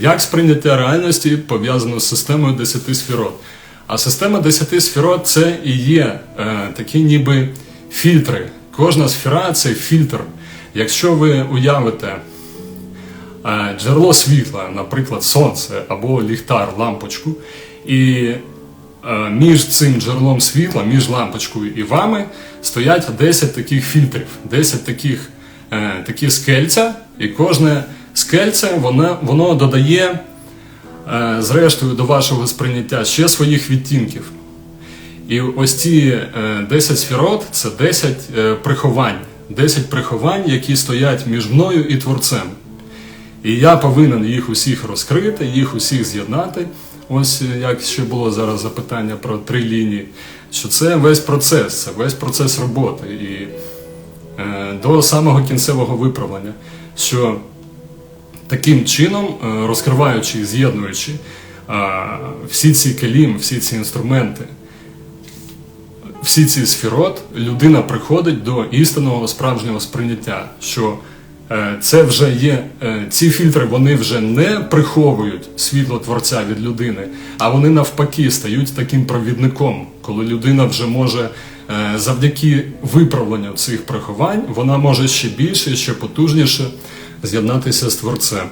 Як сприйняття реальності пов'язано з системою 10 сферот? А система 10 сферот це і є е, такі ніби фільтри. Кожна сфера це фільтр. Якщо ви уявите е, джерело світла, наприклад, сонце або ліхтар, лампочку, і е, між цим джерелом світла, між лампочкою і вами стоять 10 таких фільтрів, 10 таких е, такі скельця, і кожне скельце воно, воно додає, е, зрештою, до вашого сприйняття ще своїх відтінків. І ось ці е, 10 сферот це 10 е, приховань, 10 приховань, які стоять між мною і творцем. І я повинен їх усіх розкрити, їх усіх з'єднати. Ось е, як ще було зараз запитання про три лінії, що це весь процес, це весь процес роботи і е, до самого кінцевого виправлення. Що таким чином, е, розкриваючи і з'єднуючи е, всі ці келім, всі ці інструменти, всі ці сферот, людина приходить до істинного справжнього сприйняття, що е, це вже є, ці фільтри вони вже не приховують світло творця від людини, а вони навпаки стають таким провідником, коли людина вже може завдяки виправленню цих приховань, вона може ще більше, ще потужніше з'єднатися з творцем.